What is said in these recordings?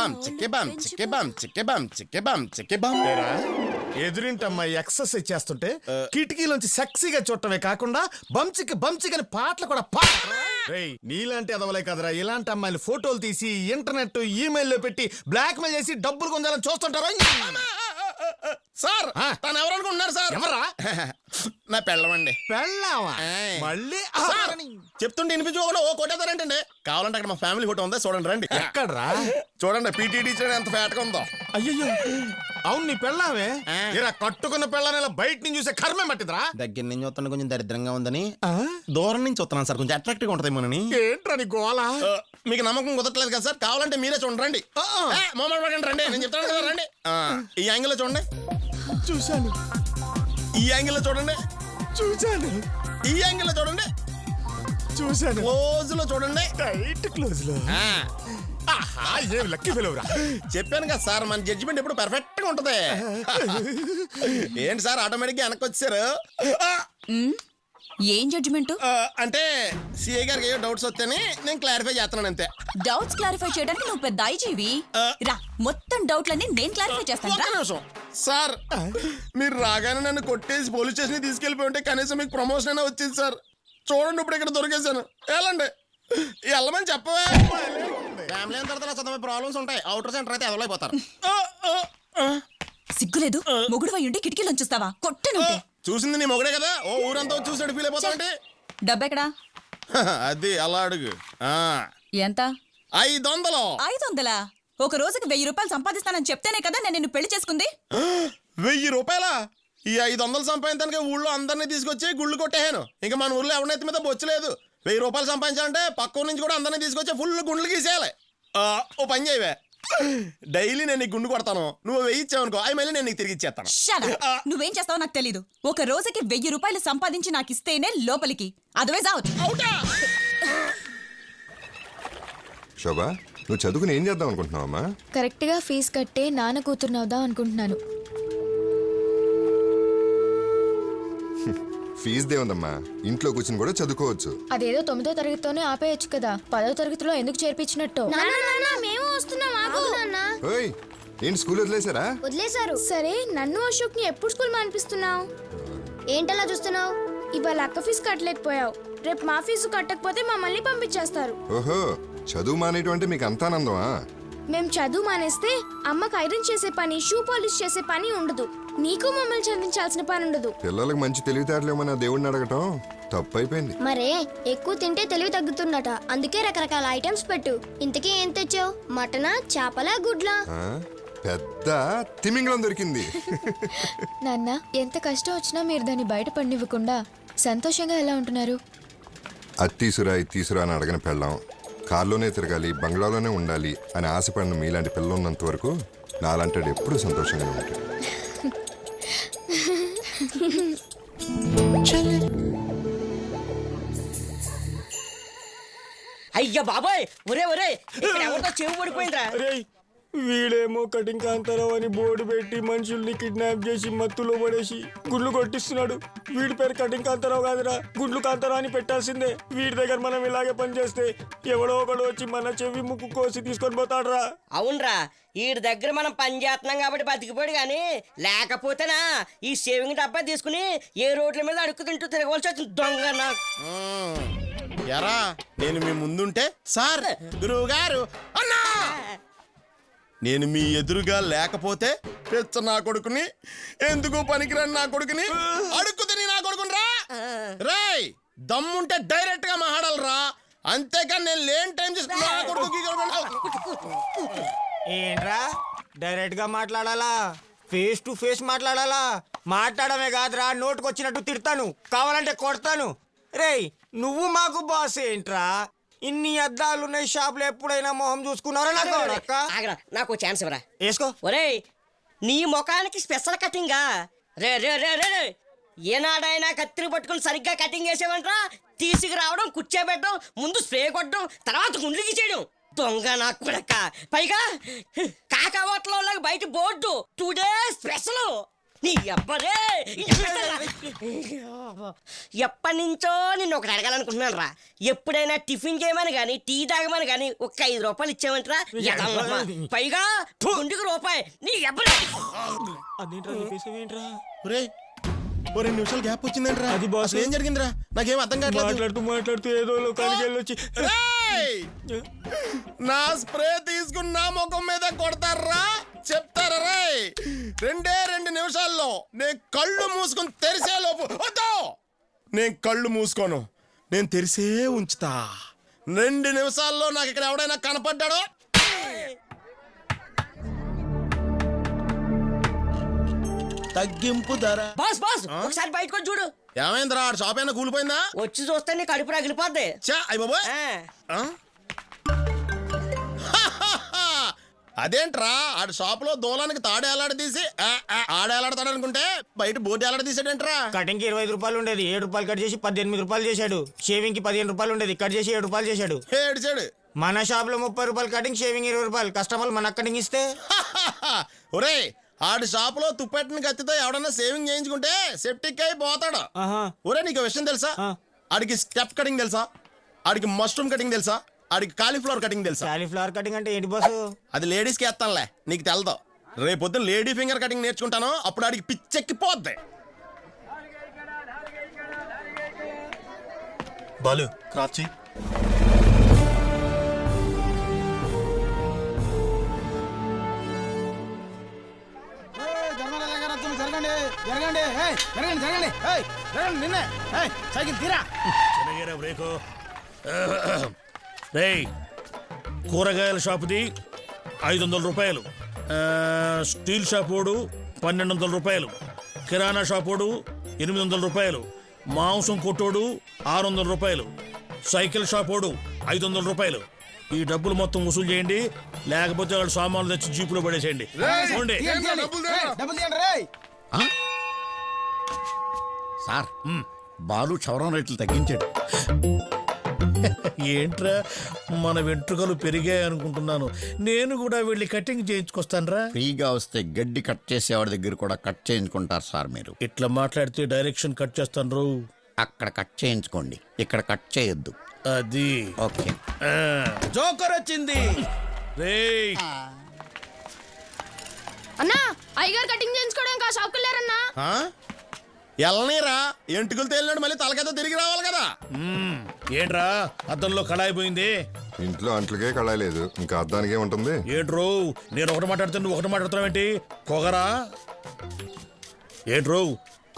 Bum చిక్కి bum చిక్కి bum ఏరా, ఎదురింటమ్మాయి exercise చేస్తుంటే కిటికీలోంచి సెక్సీగా చూడటమే కాకుండా బంచికి బంచికి అని పాటలు కూడా పాడరా రేయ్ నీలాంటి ఎదవలే కదరా. ఇలాంటి అమ్మాయిలు ఫోటోలు తీసి ఇంటర్నెట్ ఈమెయిల్లో పెట్టి బ్లాక్ మెయిల్ చేసి డబ్బులు కొందాలని చూస్తుంటారా? సార్ ఆ. తను ఎవరు అనుకుంటున్నారు సార్? ఎవరా నా పెళ్ళమండి. పెళ్ళావా? ఏయ్. మళ్ళీ? సార్ చెప్తుంటే వినిపించుకోకుండా ఓ కొట్టేదారంటండి కావాలంటే అక్కడ మా ఫ్యామిలీ ఫోటో ఉందా? చూడండి రండి. ఎక్కడ్రా? చూడండి పీటీ టీచర్ ఎంత ఫ్యాట్గా ఉందో. అయ్యయ్యో. అవును నీ పెళ్ళామే. ఇలా కట్టుకున్న పెళ్ళాన్ని ఇలా బయట నుంచి చూసే కర్మే పట్టిందిరా. దగ్గర నుంచి చూస్తాను కొంచెం దరిద్రంగా ఉందని. దూరం నుంచి చూస్తున్నాను సార్ కొంచెం అట్రాక్టివ్గా ఉంటదేమోనని ఏంట్రా నీ గోలా? మీకు నమ్మకం కుదరట్లేదు కదా సార్ కావాలంటే మీరే చూడండి రండి. పడకండి రండి. నేను చెప్తాను కదా రండి. ఈ యాంగిల్ చూడండి. చూశాను. ఈ యాంగిల్ చూడండి. చూశాను. ఈ యాంగిల్లో చూడండి. చూశాను. క్లోజ్లో చూడండి. టైట్ క్లోజ్లో. ఆహా ఏం లక్కీ ఫెలోరా చెప్పాను కదా సార్ మన జడ్జిమెంట్ ఎప్పుడు పర్ఫెక్ట్గా ఉంటది. ఏంటి సార్ ఆటోమేటిక్గా వెనక్కి వచ్చారు? ఆ, ఏం జడ్జిమెంట్ ఆ, అంటే సిఏ గారికి ఏదో డౌట్స్ వస్తేనే నేను క్లారిఫై చేస్తున్నాను అంతే. డౌట్స్ క్లారిఫై చేయడానికి నువ్వు పెద్ద ఐజీవి. రా మొత్తం డౌట్లన్నీ నేను క్లారిఫై చేస్తాను ఒక్క రా. నిమిషం. సార్ మీరు రాగానే నన్ను కొట్టేసి పోలీస్ స్టేషన్ తీసుకెళ్ళిపోయి ఉంటే కనీసం మీకు ప్రమోషన్ అయినా వచ్చింది సార్. చూడండి ఇప్పుడు ఇక్కడ దొరికేశాను. వెళ్ళండి వెళ్ళమని చెప్పవే. ఫ్యామిలీ అయిన తర్వాత చదువు ప్రాబ్లమ్స్ ఉంటాయి. అవుటర్ సెంటర్ అయితే ఎవరైపోతారు సిగ్గులేదు. మొగుడు ఉండి కిటికీలో చూస్తావా కొట్టనుంటే. చూసింది నీ మొగడే కదా? ఓ ఊరంతా వచ్చి చూసాడు ఫీల్ అయిపోతావంటే డబ్బెక్కడా? అది అలా అడుగు. ఆ, ఎంత? ఐదు వందలు ఐదు వందలా ఒక రోజుకి వెయ్యి రూపాయలు సంపాదిస్తానని చెప్తేనే కదా నేను నిన్ను పెళ్ళి చేసుకుంది. వెయ్యి రూపాయల? ఈ ఐదు వందలు సంపాదించడానికి ఊళ్ళో అందరినీ తీసుకొచ్చి గుళ్ళు కొట్టేహాను ఇంకా మన ఊర్లో ఎవరినైతే మీద బొచ్చలేదు వెయ్యి రూపాయలు సంపాదించాలంటే పక్క ఊరు నుంచి కూడా అందరినీ తీసుకొచ్చి ఫుల్ గుండ్లు గీసేయాలి. ఆ, ఓ పని చేయవే. డైలీ నేను నీకు గుండు కొడతాను. నువ్వు వెయ్యి ఇచ్చావనుకో అవి మళ్ళీ నేను నీకు తిరిగి ఇచ్చేస్తాను. నువ్వేం చేస్తావో నాకు తెలీదు. ఒక రోజుకి వెయ్యి రూపాయలు సంపాదించి నాకు ఇస్తేనే లోపలికి. అదవే అవుట్ అవుటా శోభా నువ్వు చదువుకుని ఏం చేద్దాం అనుకుంటున్నావమ్మా? కరెక్ట్గా ఫీజు కట్టే నాన్న కూతురునవుదాం అనుకుంటున్నాను. ఫీజు దేముందమ్మా ఇంట్లో కూర్చుని కూడా చదువుకోవచ్చు. అదేదో తొమ్మిదో తరగతితోనే ఆపేయచ్చు కదా. పదో తరగతిలో ఎందుకు చేర్పించినట్టు? మేము వస్తున్నాం ఆగు. నాన్న. ఓయ్ ఏంటి స్కూల్ వదిలేసారా వదిలేశారు. సరే నన్ను అశోక్ని ఎప్పుడు స్కూల్ మానిపిస్తున్నావు? ఏంటలా చూస్తున్నావు? ఇవాళ అక్క ఫీజు కట్టలేకపోయావు. రేపు మా ఫీజు కట్టకపోతే మమ్మల్ని పంపించేస్తారు. ఓహో చదువు మానేయటం అంటే మీకు అంత ఆనందమా? మేం చదువు మానేస్తే అమ్మకి ఐరన్ చేసే పని షూ పాలిష్ చేసే పని ఉండదు. నీకు మమ్మల్ని చదివించాల్సిన పని ఉండదు. పిల్లలకు మంచి తెలివితేటలు ఏమన్నా దేవుడిని అడగటం తప్పు అయిపోయింది మరే ఎక్కువ తింటే తెలివి తగ్గుతుందట. అందుకే రకరకాల ఐటమ్స్ పెట్టు. ఇంతకీ ఏం తెచ్చావు? మటనా చేపలా గుడ్లా? ఆ? పెద్ద తిమింగలం దొరికింది. నాన్న ఎంత కష్టం వచ్చినా మీరు దాన్ని బయటపడినివ్వకుండా సంతోషంగా ఎలా ఉంటున్నారు? అది తీసురా ఇది తీసురా అని అడగని పెళ్ళాం. కారులోనే తిరగాలి బంగ్లాలోనే ఉండాలి అని ఆశపడిన మీలాంటి పిల్లలు ఉన్నంత వరకు నాలంటాడు ఎప్పుడు సంతోషంగానే ఉంటాడు. అయ్య బాబాయ్ ఒరే ఒరే ఎవరితో చెవు పడిపోయిందిరా. వీడేమో కటింగ్ కాంతారావు అని బోర్డు పెట్టి మనుషుల్ని కిడ్నాప్ చేసి మత్తులో పడేసి గుడ్లు కొట్టిస్తున్నాడు. వీడి పేరు కటింగ్ కాంతారావు కాదురా. గుడ్లు కాంతారావు అని పెట్టాల్సిందే. వీడి దగ్గర మనం ఇలాగే పనిచేస్తే ఎవడో ఒకడు వచ్చి మన చెవి ముక్కు కోసి తీసుకొని పోతాడురా. అవునరా. వీడి దగ్గర మనం పని చేస్తున్నాం కాబట్టి బతికిపోయాడు కానీ లేకపోతేనా ఈ సేవింగ్ డబ్బా తీసుకుని ఏ రోడ్ల మీద అడుక్కు తింటూ తిరగవలసి వచ్చింది దొంగ నాకు ఎరా నేను మీ ముందుంటే సార్ గురువు గారు అన్నా! నేను మీ ఎదురుగా లేకపోతే పెచ్చ నా కొడుకుని ఎందుకు పనికిరాని నా కొడుకుని? అడుక్కు తిని నా కొడుకుని రా! రేయ్ దమ్ముంటే డైరెక్ట్గా మాట్లాడాలరా అంతేకాని నేను లేని టైం చూసి నా కొడుకు ఏంట్రా? డైరెక్ట్గా మాట్లాడాలా? ఫేస్ టు ఫేస్ మాట్లాడాలా? మాట్లాడమే కాదురా నోటుకు వచ్చినట్టు తిడతాను. కావాలంటే కొడతాను. రేయ్ నువ్వు మాకు బాస్ ఏంట్రా? ఇన్ని అద్దాలు ఉన్నాయి షాపులో ఎప్పుడైనా మొహం చూసుకున్నారా? నాకు అక్క? ఆగరా నాకు ఛాన్స్ ఇవ్వరా? వేసుకో. ఒరేయ్ నీ ముఖానికి స్పెషల్ కటింగా రే రే రే రే రే ఏనాడైనా కత్తిరి పట్టుకుని సరిగ్గా కటింగ్ వేసేవంట్రా తీసుకురావడం కూర్చోబెట్టడం ముందు స్ప్రే కొట్టడం తర్వాత గుండ్లకి చేయడం దొంగ నా కొడక. పైగా కాకా హోటల్లో బయట బోర్డు. టుడే స్పెషల్ నీ అబ్బరే! ఎప్పటి నుంచో నిన్ను ఒకటి అడగాలనుకుంటున్నాను రా. ఎప్పుడైనా టిఫిన్ చేయమని కానీ టీ తాగమని కానీ ఒక్క ఐదు రూపాయలు ఇచ్చామంటరా. పైగా గుండుకు రూపాయి. నీ అదేంట్రా ఒరే ఓ రెండు నిమిషాలు గ్యాప్ వచ్చిందంట్రా. అది. అసలు ఏం జరిగిందిరా? నాకేం అర్థం కావట్లేదు. మాట్లాడుతూ మాట్లాడుతూ ఏదో లోకానికి వెళ్ళొచ్చి. రేయ్! నా స్ప్రే తీసుకుని నా ముఖం మీద కొడతారా? చెప్తారా రేయ్? రెండే రెండు నిమిషాల్లో నేను కళ్ళు మూసుకొని తెరిసే లోపు. వద్దు! నేను కళ్ళు మూసుకోను. నేను తెరిసే ఉంచుతా. రెండు నిమిషాల్లో నాకు ఇక్కడ ఎవడైనా కనపడ్డాడో తగ్గింపు ధర. బాస్ బాస్ ఒకసారి బయటకు వచ్చి చూడు. ఏమైందిరా? ఆడ షాప్ అయినా కూలిపోయిందా? వచ్చి చూస్తే నీ కడుపు రగిలిపోద్ది. చా అయ్య బాబోయ్. ఆ. అదేంట్రా? ఆడ షాప్లో దూలానికి తాడు ఏలాడ తీసి ఆ, ఆ, ఆడ ఏలాడతాడు అనుకుంటే బయట బోర్డు ఏలాడ తీసాడేంట్రా? కటింగ్కి ఇరవై ఐదు రూపాయలు ఉండేది. ఏడు రూపాయలు కట్ చేసి పద్దెనిమిది రూపాయలు చేశాడు. షేవింగ్కి పదిహేను రూపాయలు ఉండేది. కట్ చేసి ఏడు రూపాయలు చేశాడు. ఏడిచాడు మన షాప్లో ముప్పై రూపాయలు కటింగ్ షేవింగ్ ఇరవై రూపాయలు. కస్టమర్లు మన కటింగ్ ఇస్తే? ఒరే ఆడి షాప్లో తుప్పెట్టిన కత్తితో ఎవడన్నా సేవింగ్ చేయించుకుంటే సెప్టిక్ అయి పోతాడు. ఒరే నీకు విషయం తెలుసా. ఆడికి స్టెప్ కటింగ్ తెలుసా? ఆడికి మష్రూమ్ కటింగ్ తెలుసా? ఆడికి కాలీఫ్లవర్ కటింగ్ తెలుసా? కాలీఫ్లవర్ కటింగ్ అంటే ఏంటి బాసు అది లేడీస్కి ఎత్తానులే నీకు తెలదు. రేపు పొద్దున్న లేడీ ఫింగర్ కటింగ్ నేర్చుకుంటాను అప్పుడు ఆడికి పిచ్చెక్కిపోద్ది బాలు క్రాచ్ జరగండి జరగండి జరగండి జరగండి జరగండి నిన్నే సైకిల్ తీరా. బ్రేకు. కూరగాయల షాపుది ఐదు వందల రూపాయలు. స్టీల్ షాపోడు పన్నెండు వందల రూపాయలు. కిరాణా షాపోడు ఎనిమిది వందల రూపాయలు. మాంసం కొట్టోడు ఆరు వందల రూపాయలు. సైకిల్ షాపోడు ఐదు వందల రూపాయలు. ఈ డబ్బులు మొత్తం వసూలు చేయండి. లేకపోతే వాళ్ళు సామాన్లు తెచ్చి జీపులో పడేసేయండి. సార్ బాలు క్షవరం రేట్లు తగ్గించాడు. ఏంట్రా? మన వెంట్రుకలు పెరిగాయి అనుకుంటున్నాను. నేను కూడా వెళ్ళి కటింగ్ చేయించుకొస్తానరా. ఫ్రీగా వస్తే గడ్డి కట్ చేసేవాడి దగ్గర కూడా కట్ చేయించుకుంటారు సార్ మీరు. ఇట్లా మాట్లాడితే డైరెక్షన్ కట్ చేస్తాను అక్కడ కట్ చేయించుకోండి. ఇక్కడ కట్ చేయొద్దు. అది. ఓకే. జోకర్ వచ్చింది రేయ్. అన్నా అయ్యగారు కటింగ్ చేయించుకోవడానికి ఆ షాప్కి వెళ్ళారన్నా? ఎల్లనీరా ఎంటుకలు తేలినాడు మళ్ళీ తలకైతే తిరిగి రావాలి కదా. ఏంట్రా? అద్దంలో కళాయి పోయింది. ఇంట్లో అంట్లకే కళాయలేదు ఇంకా అద్దానికే ఉంటుంది. ఏంట్రో? నేను ఒకటి మాట్లాడుతాను నువ్వు ఒకటి మాట్లాడుతున్నావు ఏంటి? పొగరా ఏంట్రో?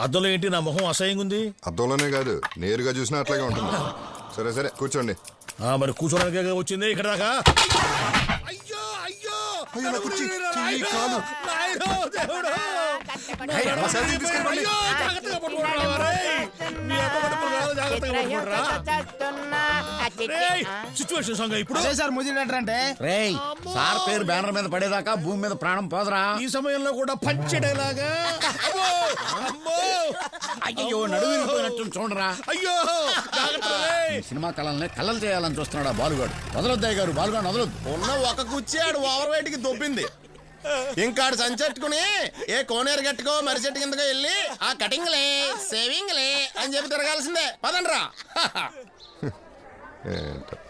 అద్దంలో ఏంటి? నా మొహం అసహ్యంగా ఉంది. అద్దంలోనే కాదు. నేరుగా చూసినా అట్లాగే ఉంటుంది. సరే సరే కూర్చోండి. ఆ, మరి కూర్చోడానికి వచ్చింది? ఇక్కడ దాకా. అయ్యో నా కుర్చీ, చెయ్యి, కాలు. దేవుడో. సిచ్యువేషన్ సంగ ఇప్పుడు? అదే సార్ ముదిరేటర్ అంటే? రేయ్ సార్ పేరు బ్యానర్ మీద పడేదాకా భూమి మీద ప్రాణం పోదరా? ఈ సమయంలో కూడా పంచడేలాగా అయ్యో నడువు విరిగిపోయినట్టు చూడరా. అయ్యో. సినిమా కళల్ని కళ్ళలు చేయాలని చూస్తున్నాడు ఆ బాలుగాడు. వదలొద్దయ్య గారు బాలుగాడు వదలొద్దు. ఉన్న ఒక కుర్చీ ఆడు ఓవర్ వెయిట్కి దొబ్బింది. ఇంకాడు సంచెట్టుకుని ఏ కోనేరు గట్టుకో మరి చెట్టు కిందకో వెళ్ళి ఆ కటింగ్లే సేవింగ్లే అని చెప్పి తిరగాల్సిందే. పదండ్రా.